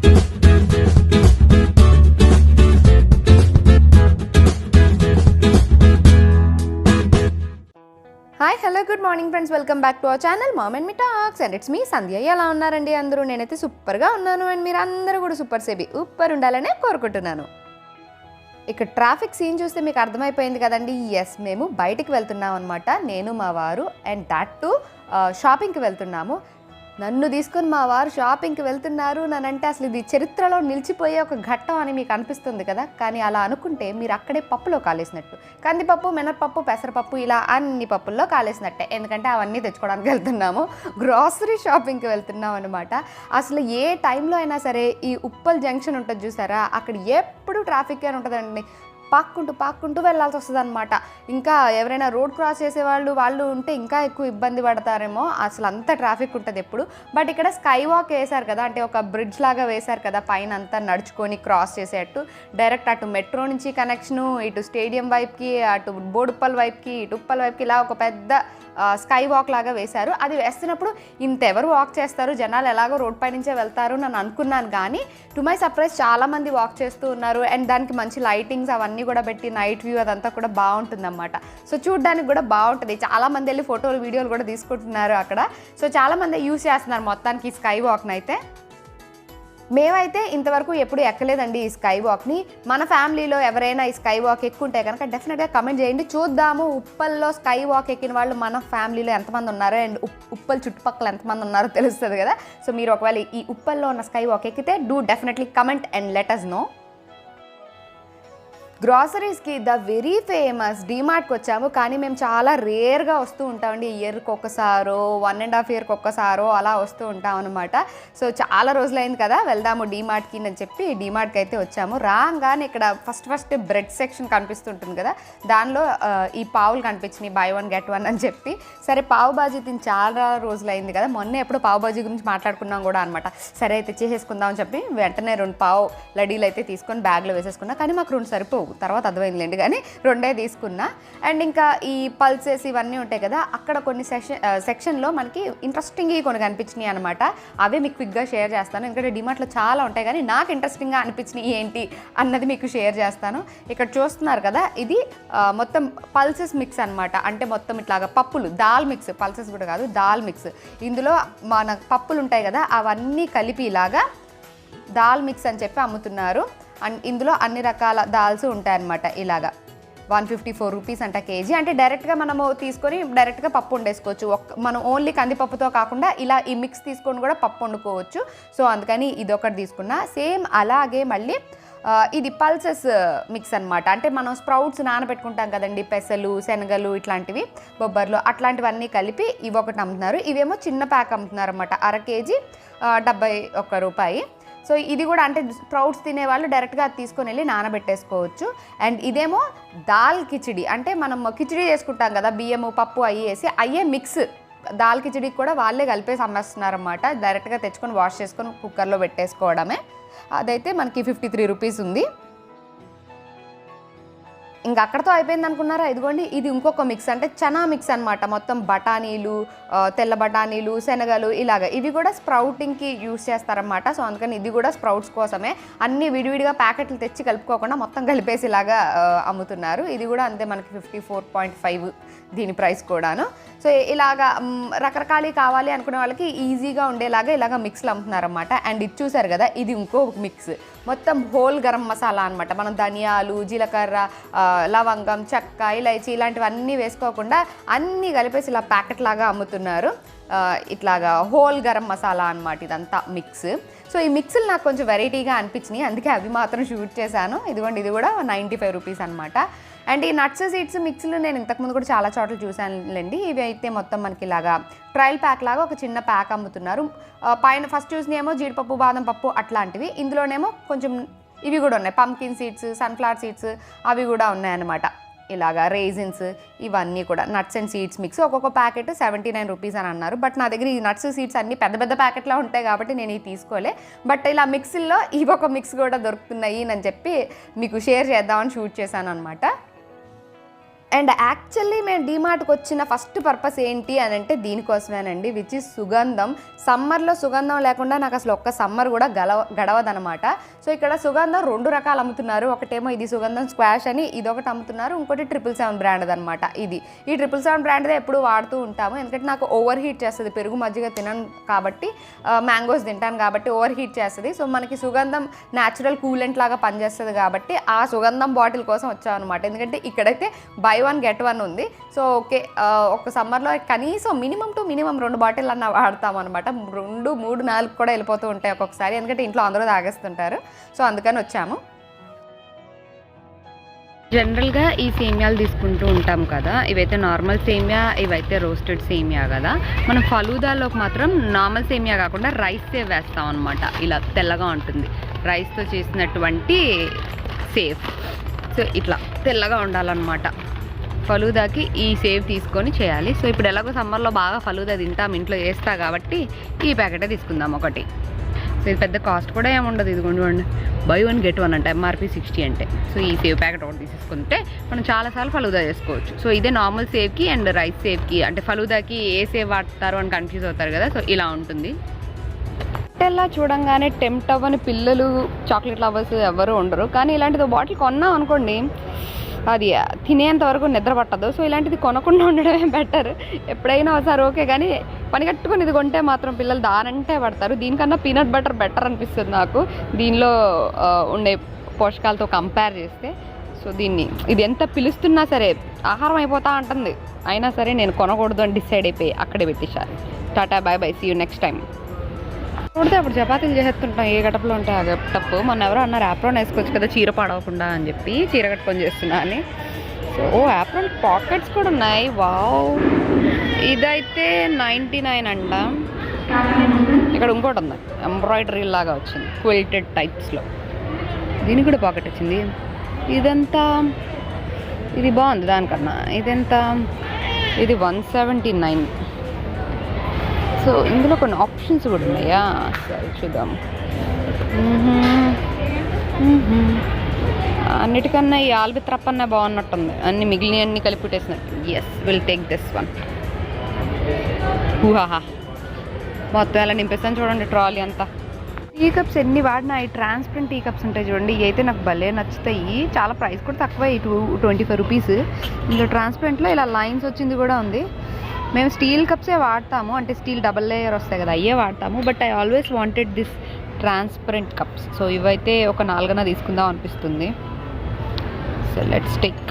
Hi hello good morning friends welcome back to our channel mom and me talks and it's me Sandhya ఎలా ఉన్నారండి అందరూ? నేనైతే సూపర్గా ఉన్నాను అండ్ మీరు అందరూ కూడా సూపర్ సేబి ఉప్పర్ ఉండాలనే కోరుకుంటున్నాను. ఇక్కడ ట్రాఫిక్ సీన్ చూస్తే మీకు అర్థమైపోయింది కదండి. ఎస్ మేము బయటికి వెళ్తున్నాం అనమాట నేను మా వారు అండ్ దాట్ టు షాపింగ్కి వెళ్తున్నాము. నన్ను తీసుకొని మా వారు షాపింగ్కి వెళ్తున్నారు నన్నంటే అసలు ఇది చరిత్రలో నిలిచిపోయే ఒక ఘట్టం అని మీకు అనిపిస్తుంది కదా? కానీ అలా అనుకుంటే మీరు అక్కడే పప్పులో కాలేసినట్టు. కందిపప్పు మినపప్పు పెసరపప్పు ఇలా అన్ని పప్పుల్లో కాలేసినట్టే. ఎందుకంటే అవన్నీ తెచ్చుకోవడానికి వెళ్తున్నాము. గ్రాసరీ షాపింగ్కి వెళ్తున్నాం అనమాట అసలు ఏ టైంలో అయినా సరే ఈ ఉప్పల్ జంక్షన్ ఉంటుంది చూసారా? అక్కడ ఎప్పుడు ట్రాఫిక్ అని ఉంటుందండి. పాక్కుంటూ పాక్కుంటూ వెళ్ళాల్సి వస్తుంది అనమాట ఇంకా ఎవరైనా రోడ్ క్రాస్ చేసే వాళ్ళు వాళ్ళు ఉంటే ఇంకా ఎక్కువ ఇబ్బంది పడతారేమో. అసలు అంత ట్రాఫిక్ ఉంటుంది ఎప్పుడు. బట్ ఇక్కడ స్కై వాక్ వేశారు కదా అంటే ఒక బ్రిడ్జ్ లాగా వేశారు కదా పైన అంతా నడుచుకొని క్రాస్ చేసేటట్టు డైరెక్ట్ అటు మెట్రో నుంచి కనెక్షను ఇటు స్టేడియం వైపుకి అటు బోడుప్పల్ వైపుకి ఇటు ఉప్పల్ వైపుకి ఇలా ఒక పెద్ద స్కై వాక్ లాగా వేశారు. అది వేస్తున్నప్పుడు ఇంతెవరు వాక్ చేస్తారు? జనాలు ఎలాగో రోడ్ పై నుంచే వెళ్తారు నన్ను అనుకున్నాను కానీ టు మై సర్ప్రైజ్ చాలా మంది వాక్ చేస్తూ ఉన్నారు. అండ్ దానికి మంచి లైటింగ్స్ అవన్నీ కూడా పెట్టి నైట్ వ్యూ అదంతా కూడా బాగుంటుందన్నమాట. సో చూడడానికి కూడా బాగుంటుంది. చాలా మంది వెళ్ళి ఫోటోలు వీడియోలు కూడా తీసుకుంటున్నారు అక్కడ. సో చాలా మంది యూస్ చేస్తున్నారు మొత్తానికి ఈ స్కై వాక్ని అయితే మేమైతే ఇంతవరకు ఎప్పుడు ఎక్కలేదండి ఈ స్కై వాక్ని మన ఫ్యామిలీలో ఎవరైనా ఈ స్కై వాక్ ఎక్కుంటే కనుక డెఫినెట్గా కమెంట్ చేయండి. చూద్దాము ఉప్పల్లో స్కై వాక్ ఎక్కిన వాళ్ళు మన ఫ్యామిలీలో ఎంతమంది ఉన్నారో అండ్ ఉప్- ఉప్పల్ చుట్టుపక్కల ఎంతమంది ఉన్నారో తెలుస్తుంది కదా. సో మీరు ఒకవేళ ఈ ఉప్పల్లో ఉన్న స్కై వాక్ ఎక్కితే do definitely comment and let us know గ్రాసరీస్కి the very famous డీమార్ట్కి వచ్చాము. కానీ మేము చాలా రేర్గా వస్తూ ఉంటామండి. ఇయర్కి ఒక్కసారో వన్ అండ్ హాఫ్ ఇయర్కి ఒక్కసారో అలా వస్తూ ఉంటాం అనమాట సో చాలా రోజులైంది కదా వెళ్దాము డీమార్ట్కి అని చెప్పి డీమార్ట్కి అయితే వచ్చాము. రాగానే ఇక్కడ ఫస్ట్ ఫస్ట్ బ్రెడ్ సెక్షన్ కనిపిస్తుంటుంది కదా దానిలో ఈ పావులు కనిపించినాయి బై వన్ గెట్ వన్ అని చెప్పి. సరే పావు బాజీ తిని చాలా రోజులైంది కదా మొన్న ఎప్పుడు పావు బాజీ గురించి మాట్లాడుకున్నాం కూడా అనమాట సరే అయితే చేసేసుకుందాం అని చెప్పి వెంటనే రెండు పావు లడీలు అయితే తీసుకొని బ్యాగ్లో వేసేసుకున్నా. కానీ మాకు రెండు సరిపోవు. తర్వాత అర్థమైందిలేండి. కానీ రెండే తీసుకున్నా. అండ్ ఇంకా ఈ పల్సెస్ ఇవన్నీ ఉంటాయి కదా అక్కడ కొన్ని సెషన్ సెక్షన్లో మనకి ఇంట్రెస్టింగ్ కొన్ని కనిపించినాయి అనమాట అవే మీకు క్విక్గా షేర్ చేస్తాను. ఎందుకంటే డిమార్ట్లో చాలా ఉంటాయి కానీ నాకు ఇంట్రెస్టింగ్గా అనిపించినాయి ఏంటి అన్నది మీకు షేర్ చేస్తాను. ఇక్కడ చూస్తున్నారు కదా ఇది మొత్తం పల్సెస్ మిక్స్ అన్నమాట. అంటే మొత్తం ఇట్లాగా పప్పులు దాల్ మిక్స్ పల్సెస్ కూడా కాదు దాల్ మిక్స్ ఇందులో మన పప్పులు ఉంటాయి కదా అవన్నీ కలిపి ఇలాగా దాల్ మిక్స్ అని చెప్పి అమ్ముతున్నారు. అండ్ ఇందులో అన్ని రకాల దాల్స్ ఉంటాయన్నమాట ఇలాగా. వన్ ఫిఫ్టీ ఫోర్ రూపీస్ అంట కేజీ. అంటే డైరెక్ట్గా మనము తీసుకొని డైరెక్ట్గా పప్పు వండేసుకోవచ్చు. ఒక్క మనం ఓన్లీ కందిపప్పుతో కాకుండా ఇలా ఈ మిక్స్ తీసుకొని కూడా పప్పు వండుకోవచ్చు. సో అందుకని ఇది ఒకటి తీసుకున్నా. సేమ్ అలాగే మళ్ళీ ఇది పల్సెస్ మిక్స్ అనమాట అంటే మనం స్ప్రౌట్స్ నానబెట్టుకుంటాం కదండి. పెసలు శనగలు ఇట్లాంటివి బొబ్బర్లు అట్లాంటివన్నీ కలిపి ఇవి ఒకటి అమ్ముతున్నారు. ఇవేమో చిన్న ప్యాక్ అమ్ముతున్నారు అనమాట అర కేజీ డెబ్బై ఒక్క రూపాయి. సో ఇది కూడా అంటే స్ప్రౌట్స్ తినేవాళ్ళు డైరెక్ట్గా తీసుకొని వెళ్ళి నానబెట్టేసుకోవచ్చు. అండ్ ఇదేమో దాల్ కిచిడి. అంటే మనం కిచిడి చేసుకుంటాం కదా బియ్యము పప్పు అయ్యి వేసి అయ్యే మిక్స్. దాల్ కిచిడికి కూడా వాళ్ళే కలిపేసి అమ్మేస్తున్నారన్నమాట. డైరెక్ట్గా తెచ్చుకొని వాష్ చేసుకొని కుక్కర్లో పెట్టేసుకోవడమే. అదైతే మనకి ఫిఫ్టీ త్రీ రూపీస్ ఉంది. ఇంకా అక్కడతో అయిపోయింది అనుకున్నారా? ఇదిగోండి ఇది ఇంకొక మిక్స్ అంటే చనా మిక్స్ అన్నమాట. మొత్తం బఠానీలు తెల్ల బఠానీలు శనగలు ఇలాగ. ఇవి కూడా స్ప్రౌటింగ్కి యూస్ చేస్తారన్నమాట. సో అందుకని ఇది కూడా స్ప్రౌట్స్ కోసమే. అన్ని విడివిడిగా ప్యాకెట్లు తెచ్చి కలుపుకోకుండా మొత్తం కలిపేసి ఇలాగా అమ్ముతున్నారు. ఇది కూడా అంతే మనకి ఫిఫ్టీ ఫోర్ పాయింట్ ఫైవ్ దీని ప్రైస్ కూడాను. సో ఇలాగా మ్, రకరకాలు కావాలి అనుకునే వాళ్ళకి ఈజీగా ఉండేలాగా ఇలాగ మిక్స్లు అమ్ముతున్నారనమాట అండ్ ఇది చూసారు కదా ఇది ఇంకో మిక్స్ మొత్తం హోల్ గరం మసాలా అనమాట మనం ధనియాలు జీలకర్ర లవంగం చెక్క ఇలైచి ఇలాంటివన్నీ వేసుకోకుండా అన్నీ కలిపేసి ఇలా ప్యాకెట్ లాగా అమ్ముతున్నారు. ఇట్లాగా హోల్ గరం మసాలా అనమాట ఇదంతా మిక్స్ సో ఈ మిక్స్లు నాకు కొంచెం వెరైటీగా అనిపించినాయి. అందుకే అవి మాత్రం షూట్ చేశాను. ఇదిగోండి ఇది కూడా నైంటీ ఫైవ్ రూపీస్ అనమాట అండ్ ఈ నట్స్ సీడ్స్ మిక్స్లు నేను ఇంతకుముందు కూడా చాలా చోట్ల చూశానులేండి. ఇవి అయితే మొత్తం మనకి ఇలాగా ట్రయల్ ప్యాక్ లాగా ఒక చిన్న ప్యాక్ అమ్ముతున్నారు. పైన ఫస్ట్ చూసినేమో జీడిపప్పు బాదం పప్పు అట్లాంటివి. ఇందులోనేమో కొంచెం ఇవి కూడా ఉన్నాయి. పంకిన్ సీడ్స్ సన్ఫ్లవర్ సీడ్స్ అవి కూడా ఉన్నాయన్నమాట. ఇలాగా రేజిన్స్ ఇవన్నీ కూడా నట్స్ అండ్ సీడ్స్ మిక్స్. ఒక్కొక్క ప్యాకెట్ సెవెంటీ నైన్ రూపీస్ అని అన్నారు. బట్ నా దగ్గర ఈ నట్స్ సీడ్స్ అన్ని పెద్ద పెద్ద ప్యాకెట్లో ఉంటాయి కాబట్టి నేను ఇవి తీసుకోలే. బట్ ఇలా మిక్సీల్లో ఇవి ఒక మిక్స్ కూడా దొరుకుతున్నాయి అని చెప్పి మీకు షేర్ చేద్దామని షూట్ చేశాను అనమాట అండ్ యాక్చువల్లీ మేము డీమార్ట్కి వచ్చిన ఫస్ట్ పర్పస్ ఏంటి అని అంటే దీనికోసమేనండి విచ్ ఇస్ సుగంధం. సమ్మర్లో సుగంధం లేకుండా నాకు అసలు ఒక్క సమ్మర్ కూడా గలవ గడవదనమాట సో ఇక్కడ సుగంధం రెండు రకాలు అమ్ముతున్నారు. ఒకటేమో ఇది సుగంధం స్క్వాష్ అని ఇదొకటి అమ్ముతున్నారు. ఇంకోటి ట్రిపుల్ సెవెన్ బ్రాండ్ అనమాట ఇది. ఈ ట్రిపుల్ సెవెన్ బ్రాండ్దే ఎప్పుడు వాడుతూ ఉంటాము. ఎందుకంటే నాకు ఓవర్ హీట్ చేస్తుంది. పెరుగు మజ్జిగ తినను కాబట్టి మ్యాంగోస్ తింటాను కాబట్టి ఓవర్ హీట్ చేస్తుంది. సో మనకి సుగంధం న్యాచురల్ కూలెంట్ లాగా పనిచేస్తుంది కాబట్టి ఆ సుగంధం బాటిల్ కోసం వచ్చామన్నమాట. ఎందుకంటే ఇక్కడైతే బై వన్ గెట్ వన్ ఉంది. సో ఓకే ఒక సమ్మర్లో కనీసం మినిమం టు మినిమం రెండు బాటిల్ అన్న వాడతాం అనమాట రెండు మూడు నాలుగు కూడా వెళ్ళిపోతూ ఉంటాయి ఒక్కొక్కసారి. ఎందుకంటే ఇంట్లో అందరూ తాగేస్తుంటారు. సో అందుకని వచ్చాము. జనరల్గా ఈ సేమియాలు తీసుకుంటూ ఉంటాం కదా. ఇవైతే నార్మల్ సేమియా ఇవైతే రోస్టెడ్ సేమియా కదా. మనం ఫలూదాలోకి మాత్రం నార్మల్ సేమియా కాకుండా రైస్ వేస్తాం అనమాట ఇలా తెల్లగా ఉంటుంది. రైస్తో చేసినటువంటి సేఫ్. సో ఇట్లా తెల్లగా ఉండాలన్నమాట. ఫలూదాకి ఈ సేవ్ తీసుకొని చేయాలి. సో ఇప్పుడు ఎలాగో సమ్మర్లో బాగా ఫలూదా తింటాం ఇంట్లో చేస్తా కాబట్టి ఈ ప్యాకెటే తీసుకుందాం ఒకటి. సో ఇది పెద్ద కాస్ట్ కూడా ఏముండదు ఇది కొంచెం బై వన్ గెట్ వన్ అంటే ఎంఆర్పి సిక్స్టీ అంటే. సో ఈ సేవ్ ప్యాకెట్ ఒకటి తీసుకుంటే మనం చాలాసార్లు ఫలూదా చేసుకోవచ్చు. సో ఇదే నార్మల్ సేవ్కి అండ్ రైస్ సేవ్కి. అంటే ఫలూదాకి ఏ సేవ్ వాడతారు అని కన్ఫ్యూజ్ అవుతారు కదా. సో ఇలా ఉంటుంది. ఇలా చూడంగానే టెంప్ట్ అవ్వని పిల్లలు చాక్లెట్ లవర్స్ ఎవరు ఉండరు. కానీ ఇలాంటిది బాటిల్ కొన్నాం అనుకోండి అది తినేంత వరకు నిద్ర పట్టదు. సో ఇలాంటిది కొనకుండా ఉండడమే బెటర్ ఎప్పుడైనా ఒకసారి ఓకే కానీ పని కట్టుకుని ఇది కొంటే మాత్రం పిల్లలు దానంటే పడతారు. దీనికన్నా పీనట్ బటర్ బెటర్ అనిపిస్తుంది నాకు. దీనిలో ఉండే పోషకాలతో కంపేర్ చేస్తే. సో దీన్ని ఇది ఎంత పిలుస్తున్నా సరే ఆహారం అయిపోతా ఉంటుంది అయినా సరే నేను కొనకూడదు అని డిసైడ్ అయిపోయి అక్కడే పెట్టేశారు. Ta-ta bye bye see you next time కొడితే అప్పుడు చపాతీలు చేసేస్తుంటాం. ఏ గటప్లో ఉంటే ఆ గటప్పు మొన్న ఎవరో అన్నారు యాప్రాన్ వేసుకోవచ్చు కదా చీర పాడవకుండా అని చెప్పి చీర కట్టుకొని చేస్తున్నా అని. సో ఓ యాప్రాన్ పాకెట్స్ కూడా ఉన్నాయి. వావ్. ఇదైతే నైంటీ నైన్ అంట. ఇక్కడ ఇంకోటి ఉంది. ఎంబ్రాయిడరీ లాగా వచ్చింది. క్విల్టెడ్ టైప్స్లో దీనికి కూడా పాకెట్ వచ్చింది. ఇదంతా ఇది బాగుంది దానికన్నా. ఇదెంత? ఇది వన్ సెవెంటీ నైన్. సో ఇందులో కొన్ని ఆప్షన్స్ కూడా ఉన్నాయా? సరే చూద్దాం. అన్నిటికన్నా ఈ ఆల్బిత్రప్పన్న బాగున్నట్టుంది. అన్ని మిగిలిన అన్ని కలిపి పెట్టేసినట్టు yes will take this one ఊహాహా మొత్తం ఎలా నింపేస్తాను చూడండి ట్రాలీ అంతా. టీ కప్స్ ఎన్ని వాడినా ఈ ట్రాన్స్పరెంట్ టీ కప్స్ ఉంటాయి చూడండి. అయితే నాకు భలే నచ్చుతాయి. చాలా ప్రైస్ కూడా తక్కువ ఈ టూ ట్వంటీ ఫైవ్ రూపీస్ ఇందులో ట్రాన్స్పరెంట్లో ఇలా లైన్స్ వచ్చింది కూడా ఉంది. మేము స్టీల్ కప్సే వాడతాము. అంటే స్టీల్ డబల్ లేయర్ వస్తాయి కదా అయ్యే వాడతాము. But I always wanted this transparent cups so ఇవైతే ఒక నాలుగన తీసుకుందాం అనిపిస్తుంది. సో లెట్స్ టేక్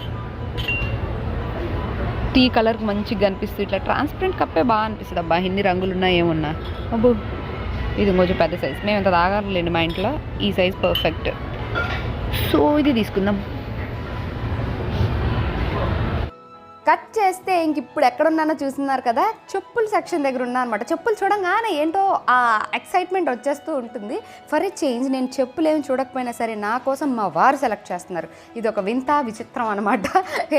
టీ కలర్కి మంచిగా కనిపిస్తుంది ఇట్లా ట్రాన్స్పరెంట్ కప్పే బాగా అనిపిస్తుంది. అబ్బా ఎన్ని రంగులు ఉన్నా ఏమున్నా. అబ్బో ఇది కొంచెం పెద్ద సైజ్ మేము ఇంత తాగలేండి మా ఇంట్లో. ఈ సైజ్ పర్ఫెక్ట్ సో ఇది తీసుకుందాం. కట్ చేస్తే ఇంక ఇప్పుడు ఎక్కడున్నానో చూస్తున్నారు కదా చెప్పుల సెక్షన్ దగ్గర ఉన్నా అనమాట చెప్పులు చూడంగానే ఏంటో ఆ ఎక్సైట్మెంట్ వచ్చేస్తూ ఉంటుంది. ఫర్ ఎ చేంజ్ నేను చెప్పులు ఏమి చూడకపోయినా సరే నా కోసం మా వారు సెలెక్ట్ చేస్తున్నారు. ఇది ఒక వింత విచిత్రం అనమాట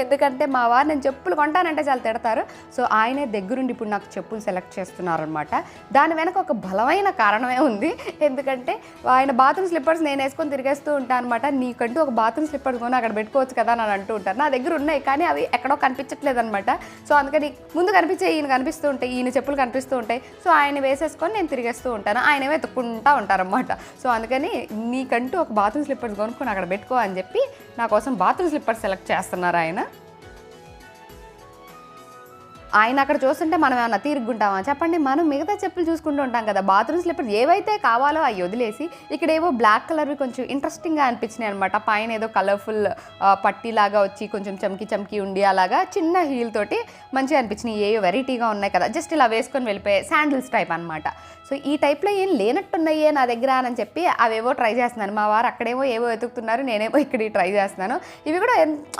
ఎందుకంటే మా వారు నేను చెప్పులు కొంటానంటే చాలా తిడతారు. సో ఆయనే దగ్గరుండి ఇప్పుడు నాకు చెప్పులు సెలెక్ట్ చేస్తున్నారనమాట దాని వెనక ఒక బలమైన కారణమే ఉంది. ఎందుకంటే ఆయన బాత్రూమ్ స్లిప్పర్స్ నేను వేసుకొని తిరిగేస్తూ ఉంటాను అనమాట నీకంటూ ఒక బాత్రూమ్ స్లిప్పర్స్ కొని అక్కడ పెట్టుకోవచ్చు కదా అని అంటూ ఉంటారు. నా దగ్గర ఉన్నాయి కానీ అవి ఎక్కడో కనిపించ అనమాట సో అందుకని ముందు కనిపించే ఈయన కనిపిస్తూ ఉంటాయి ఈయన చెప్పులు కనిపిస్తూ ఉంటాయి. సో ఆయన వేసేసుకొని నేను తిరిగేస్తూ ఉంటాను. ఆయన వెతుక్కుంటా ఉంటారన్నమాట. సో అందుకని నీకంటూ ఒక బాత్రూమ్ స్లిప్పర్స్ కొనుక్కొని అక్కడ పెట్టుకో అని చెప్పి నా కోసం బాత్రూమ్ స్లిప్పర్స్ సెలెక్ట్ చేస్తున్నారు ఆయన. ఆయన అక్కడ చూస్తుంటే మనం ఏమన్నా తీరుగుంటామా? చెప్పండి మనం మిగతా చెప్పులు చూసుకుంటూ ఉంటాం కదా. బాత్రూమ్ స్లిప్పర్స్ ఏవైతే కావాలో అవి వదిలేసి ఇక్కడ ఏవో బ్లాక్ కలర్వి కొంచెం ఇంట్రెస్టింగ్గా అనిపించినాయి అనమాట పైన ఏదో కలర్ఫుల్ పట్టీలాగా వచ్చి కొంచెం చమ్కి చమ్కి ఉండి అలాగా చిన్న హీల్ తోటి మంచిగా అనిపించినాయి. ఏ వెరైటీగా ఉన్నాయి కదా. జస్ట్ ఇలా వేసుకొని వెళ్ళిపోయే శాండిల్స్ టైప్ అనమాట సో ఈ టైప్లో ఏం లేనట్టున్నాయే నా దగ్గర అని చెప్పి అవేవో ట్రై చేస్తున్నాను మా వారు అక్కడేమో ఏవో వెతుకుతున్నారు నేనేమో ఇక్కడ ట్రై చేస్తున్నాను. ఇవి కూడా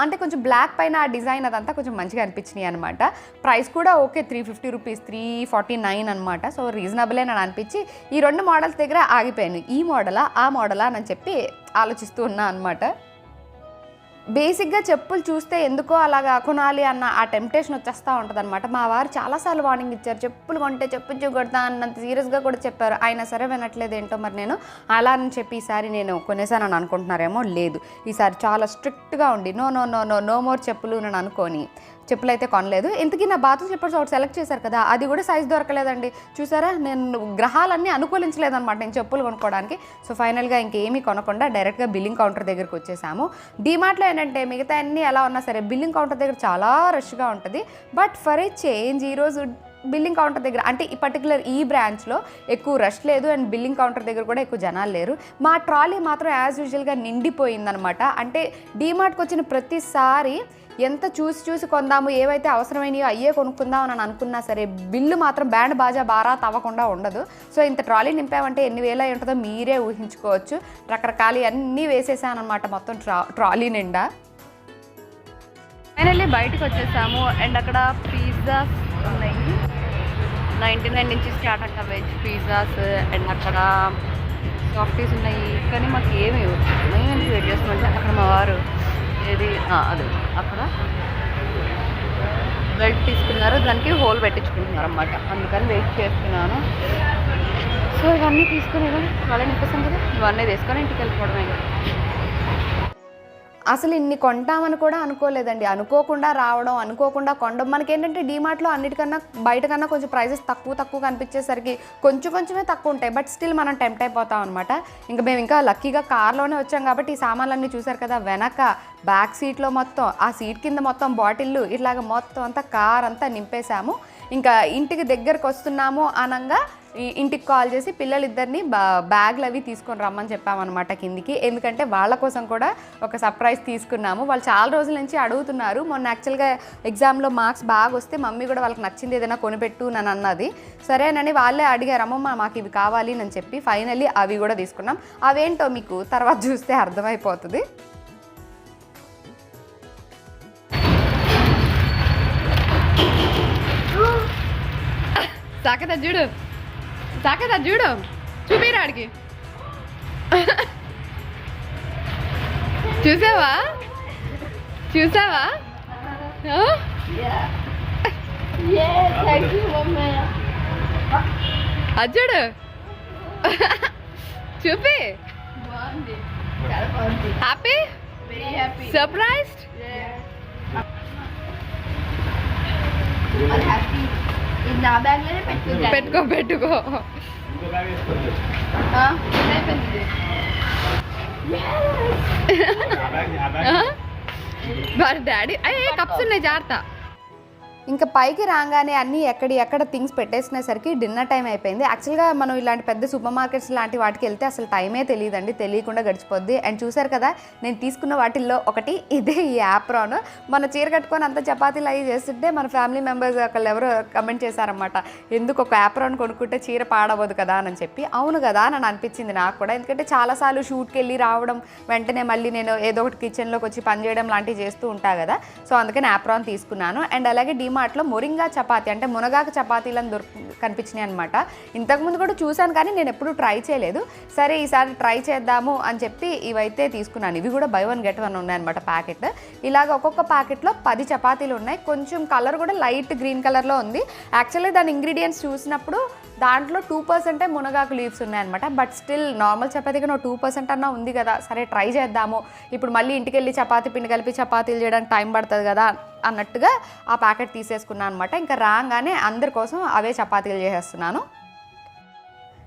అంటే కొంచెం బ్లాక్ పైన ఆ డిజైన్ అదంతా కొంచెం మంచిగా అనిపించినాయి అనమాట ప్రైస్ కూడా okay three fifty rupees three forty nine అనమాట సో రీజనబుల్ అని అనిపించి ఈ రెండు మోడల్స్ దగ్గర ఆగిపోయాను. ఈ మోడలా ఆ మోడలా అని చెప్పి ఆలోచిస్తూ ఉన్నా అనమాట బేసిక్గా చెప్పులు చూస్తే ఎందుకో అలాగా కొనాలి అన్న ఆ టెంప్టేషన్ వచ్చేస్తూ ఉంటుంది అనమాట మా వారు చాలాసార్లు వార్నింగ్ ఇచ్చారు. చెప్పులు కొంటే చెప్పు కొడతా అన్నంత సీరియస్గా కూడా చెప్పారు. అయినా సరే వినట్లేదు ఏంటో మరి నేను అలా అని చెప్పి ఈసారి నేను కొనేసానని అనుకుంటున్నారేమో లేదు. ఈసారి చాలా స్ట్రిక్ట్గా ఉండి no no no no no more చెప్పులు నేను అనుకొని చెప్పులు అయితే కొనలేదు. ఇంతకీ నా బాత్రూమ్ స్లిప్పర్స్ ఒకటి సెలెక్ట్ చేశారు కదా అది కూడా సైజ్ దొరకలేదండి. చూసారా? నేను గ్రహాలన్నీ అనుకూలించలేదన్నమాట నేను చెప్పులు కొనుక్కోవడానికి. సో ఫైనల్గా ఇంకేమీ కొనకుండా డైరెక్ట్గా బిల్లింగ్ కౌంటర్ దగ్గరికి వచ్చేసాము. డీమార్ట్లో ఏంటంటే మిగతా అన్నీ ఎలా ఉన్నా సరే బిల్లింగ్ కౌంటర్ దగ్గర చాలా రష్గా ఉంటుంది. బట్ ఫర్ ఏ చేంజ్ ఈరోజు బిల్లింగ్ కౌంటర్ దగ్గర అంటే ఈ పర్టికులర్ ఈ బ్రాంచ్లో ఎక్కువ రష్ లేదు అండ్ బిల్లింగ్ కౌంటర్ దగ్గర కూడా ఎక్కువ జనాలు లేరు. మా ట్రాలీ మాత్రం యాజ్ యూజువల్గా నిండిపోయిందనమాట అంటే డీమార్ట్కి వచ్చిన ప్రతిసారి ఎంత చూసి చూసి కొందాము ఏవైతే అవసరమైనయో అయ్యే కొనుక్కుందాం అని అనుకున్నా సరే బిల్లు మాత్రం బ్యాండ్ బాజా బారా తవ్వకుండా ఉండదు. సో ఇంత ట్రాలీ నింపామంటే ఎన్ని వేలు అయి ఉంటుందో మీరే ఊహించుకోవచ్చు. రకరకాలు అన్నీ వేసేసాను మొత్తం ట్రా ట్రాలీ నిండా. ఫైనల్లీ బయటకు వచ్చేసాము. అండ్ అక్కడ పిజ్జాస్ ఉన్నాయి. నైంటీ నైన్ నుంచి స్టార్ట్ అంట వెజ్ పిజ్జాస్. అండ్ అక్కడ సాఫ్టీస్ ఉన్నాయి. కానీ మాకు ఏమి మేము వెయిట్ చేస్తామంటే అక్కడ మా వారు ఏది? అదే. అక్కడ బెల్ట్ తీసుకున్నారు. దానికి హోల్ పెట్టించుకుంటున్నారు అన్నమాట అందుకని వెయిట్ చేస్తున్నాను. సో ఇవన్నీ తీసుకుని వాళ్ళని నింపేసాం కదా. ఇవన్నీ తీసుకొని ఇంటికి వెళ్ళిపోవడమే. అసలు ఇన్ని కొంటామని కూడా అనుకోలేదండి. అనుకోకుండా రావడం అనుకోకుండా కొనడం. మనకేంటంటే డీమార్ట్లో అన్నిటికన్నా బయట కన్నా కొంచెం ప్రైజెస్ తక్కువ తక్కువ కనిపించేసరికి కొంచెం కొంచెమే తక్కువ ఉంటాయి. బట్ స్టిల్ మనం టెంప్ట్ అయిపోతాం అనమాట ఇంకా మేము ఇంకా లక్కీగా కార్లోనే వచ్చాం కాబట్టి ఈ సామాన్లన్నీ చూసారు కదా వెనక బ్యాక్ సీట్లో మొత్తం ఆ సీట్ కింద మొత్తం బాటిల్లు ఇట్లాగ మొత్తం అంతా కార్ అంతా నింపేశాము. ఇంకా ఇంటికి దగ్గరకు వస్తున్నాము అనంగా ఇంటికి కాల్ చేసి పిల్లలిద్దరిని బ్యాగ్లు అవి తీసుకొని రమ్మని చెప్పామన్నమాట కిందికి. ఎందుకంటే వాళ్ళ కోసం కూడా ఒక సర్ప్రైజ్ తీసుకున్నాము. వాళ్ళు చాలా రోజుల నుంచి అడుగుతున్నారు. మొన్న యాక్చువల్గా ఎగ్జామ్లో మార్క్స్ బాగా వస్తే మమ్మీ కూడా వాళ్ళకి నచ్చింది ఏదైనా కొనిపెట్టు నన్ను అన్నది. సరేనని వాళ్ళే అడిగారు అమ్మమ్మ మాకు ఇవి కావాలి అని చెప్పి ఫైనల్లీ అవి కూడా తీసుకున్నాం. అవేంటో మీకు తర్వాత చూస్తే అర్థమైపోతుంది. సాకత చూడు. సాకత చూడు చూపిరాడికి చూసావా చూసావా ఆ? అది చూడు చూపి హ్యాపీ సర్ప్రైజ్డ్ నా బ్యాగ్లోనే పెట్టుకుంటా పెట్టుకో పెట్టుకో వారి డాడీ అయ్యే కప్స్ ఉన్నాయి జాగ్రత్త ఇంకా పైకి రాగానే అన్నీ ఎక్కడి ఎక్కడ థింగ్స్ పెట్టేసినసరికి డిన్నర్ టైం అయిపోయింది. యాక్చువల్గా మనం ఇలాంటి పెద్ద సూపర్ మార్కెట్స్ లాంటి వాటికి వెళ్తే అసలు టైమే తెలియదండి. తెలియకుండా గడిచిపోద్ది. అండ్ చూసారు కదా నేను తీసుకున్న వాటిల్లో ఒకటి ఇదే ఈ యాప్రాన్. మన చీర కట్టుకొని అంత చపాతీలు అవి చేస్తుంటే మన ఫ్యామిలీ మెంబర్స్ ఒకళ్ళు ఎవరో కమెంట్ చేశారనమాట ఎందుకు ఒక యాప్రాన్ కొనుక్కుంటే చీర పాడవద్దు కదా అని చెప్పి. అవును కదా అని అనిపించింది నాకు కూడా. ఎందుకంటే చాలాసార్లు షూట్కి వెళ్ళి రావడం వెంటనే మళ్ళీ నేను ఏదో ఒకటి కిచెన్లోకి వచ్చి పనిచేయడం లాంటివి చేస్తూ ఉంటా కదా. సో అందుకని యాప్రాన్ తీసుకున్నాను. అండ్ అలాగే మార్ట్లో మొరింగా చపాతి అంటే మునగాకు చపాతీలను దొరికి కనిపించినాయి అనమాట ఇంతకుముందు కూడా చూశాను కానీ నేను ఎప్పుడు ట్రై చేయలేదు. సరే ఈసారి ట్రై చేద్దాము అని చెప్పి ఇవైతే తీసుకున్నాను. ఇవి కూడా బై వన్ గెట్ వన్ ఉన్నాయన్నమాట ప్యాకెట్. ఇలాగ ఒక్కొక్క ప్యాకెట్లో పది చపాతీలు ఉన్నాయి. కొంచెం కలర్ కూడా లైట్ గ్రీన్ కలర్లో ఉంది. యాక్చువల్లీ దాని ఇంగ్రీడియంట్స్ చూసినప్పుడు దాంట్లో టూ పర్సెంటే మునగాకు లీవ్స్ ఉన్నాయన్నమాట. బట్ స్టిల్ నార్మల్ చపాతీకి నువ్వు టూ పర్సెంట్ అన్నా ఉంది కదా. సరే ట్రై చేద్దాము. ఇప్పుడు మళ్ళీ ఇంటికి వెళ్ళి చపాతీ పిండి కలిపి చపాతీలు చేయడానికి టైం పడుతుంది కదా అన్నట్టుగా ఆ ప్యాకెట్ తీసేసుకున్నాను అనమాట ఇంకా రాగానే అందరి కోసం అవే చపాతీలు చేసేస్తున్నాను.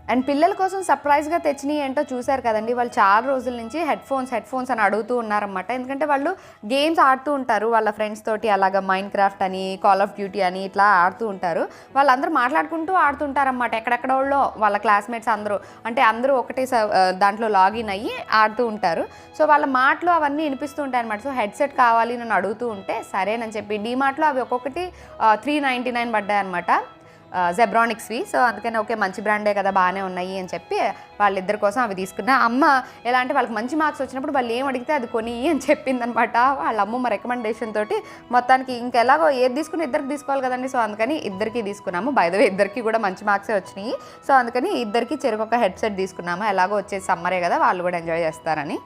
అండ్ పిల్లల కోసం సర్ప్రైజ్గా తెచ్చినవి ఏంటో చూశారు కదండి. వాళ్ళు చాలా రోజుల నుంచి హెడ్ ఫోన్స్ హెడ్ ఫోన్స్ అని అడుగుతూ ఉన్నారన్నమాట. ఎందుకంటే వాళ్ళు గేమ్స్ ఆడుతూ ఉంటారు. వాళ్ళ ఫ్రెండ్స్ తోటి అలాగా మైండ్ క్రాఫ్ట్ అని కాల్ ఆఫ్ డ్యూటీ అని ఇట్లా ఆడుతూ ఉంటారు. వాళ్ళందరూ మాట్లాడుకుంటూ ఆడుతుంటారన్నమాట. ఎక్కడెక్కడ వాళ్ళు వాళ్ళ క్లాస్మేట్స్ అందరూ. అంటే అందరూ ఒకటే స- దాంట్లో లాగిన్ అయ్యి ఆడుతూ ఉంటారు. సో వాళ్ళ మాటలు అవన్నీ వినిపిస్తూ ఉంటాయి అనమాట సో హెడ్సెట్ కావాలి నన్ను అడుగుతూ ఉంటే సరేనని చెప్పి డీమార్ట్లో అవి ఒక్కొక్కటి త్రీ నైంటీ నైన్ పడ్డాయి అనమాట జెబ్రానిక్స్వి సో అందుకని ఓకే మంచి బ్రాండే కదా బాగానే ఉన్నాయి అని చెప్పి వాళ్ళిద్దరి కోసం అవి తీసుకున్నా అమ్మ ఎలా అంటే వాళ్ళకి మంచి మార్క్స్ వచ్చినప్పుడు వాళ్ళు ఏం అడిగితే అది కొని అని చెప్పిందనమాట. వాళ్ళ అమ్మమ్మ రికమెండేషన్ తోటి మొత్తానికి ఇంకెలాగో ఏది తీసుకుని ఇద్దరికి తీసుకోవాలి కదండి. సో అందుకని ఇద్దరికి తీసుకున్నాము. బయదవే ఇద్దరికి కూడా మంచి మార్క్సే వచ్చినాయి. సో అందుకని ఇద్దరికి చెరుకొక హెడ్సెట్ తీసుకున్నాము. ఎలాగో వచ్చే సమ్మరే కదా వాళ్ళు కూడా ఎంజాయ్ చేస్తారని.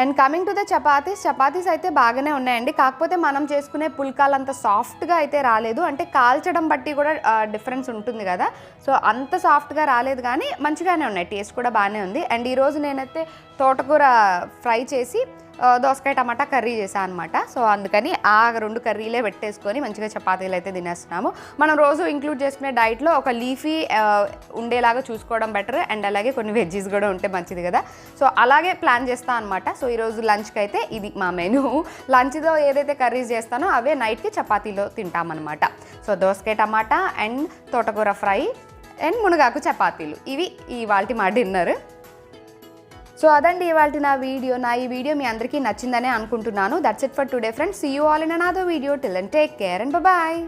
And coming to the chapatis chapatis అయితే బాగానే ఉన్నాయండి. కాకపోతే మనం చేసుకునే పుల్కాలు అంత సాఫ్ట్గా అయితే రాలేదు. అంటే కాల్చడం బట్టి కూడా డిఫరెన్స్ ఉంటుంది కదా. సో అంత సాఫ్ట్గా రాలేదు కానీ మంచిగానే ఉన్నాయి. టేస్ట్ కూడా బాగానే ఉంది. అండ్ ఈరోజు నేనైతే తోటకూర ఫ్రై చేసి దోసకాయ టమాటా కర్రీ చేశాను అనమాట సో అందుకని ఆ రెండు కర్రీలే పెట్టేసుకొని మంచిగా చపాతీలు అయితే తినేస్తున్నాము. మనం రోజు ఇంక్లూడ్ చేసుకునే డైట్లో ఒక లీఫీ ఉండేలాగా చూసుకోవడం బెటర్ అండ్ అలాగే కొన్ని వెజ్జీస్ కూడా ఉంటే మంచిది కదా. సో అలాగే ప్లాన్ చేస్తాను అనమాట సో ఈరోజు లంచ్కి అయితే ఇది మా మెనూ లంచ్లో ఏదైతే కర్రీస్ చేస్తానో అవే నైట్కి చపాతీలో తింటామన్నమాట సో దోసకాయ టమాటా అండ్ తోటకూర ఫ్రై అండ్ మునగాకు చపాతీలు. ఇవి ఇవాళ మా డిన్నర్ సో అదండి ఇవాళ నా వీడియో. నా ఈ వీడియో మీ అందరికీ నచ్చిందనే అనుకుంటున్నాను. That's it for today friends see you all in another video till and take care and bye